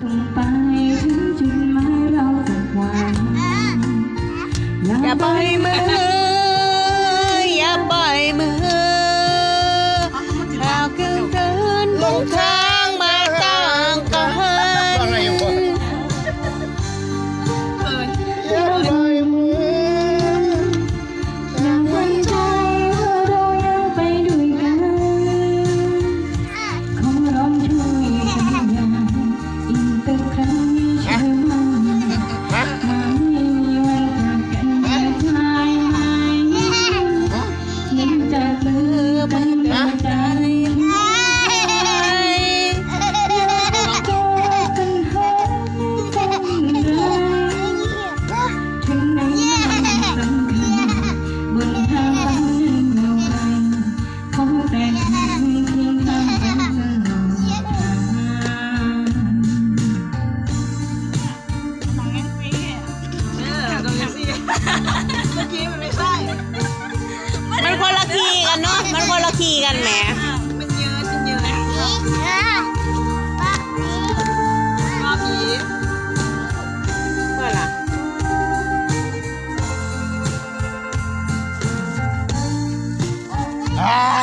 ไปถึงจุดหมายเราสักวันอย่าไปเมื่อ เมื่อกี้มันไม่ใช่ มันคนละคีย์กันเนาะ มันคนละคีย์กันแหม มันเยอะมันเยอะป้าผีเมื่อล่ะอ่า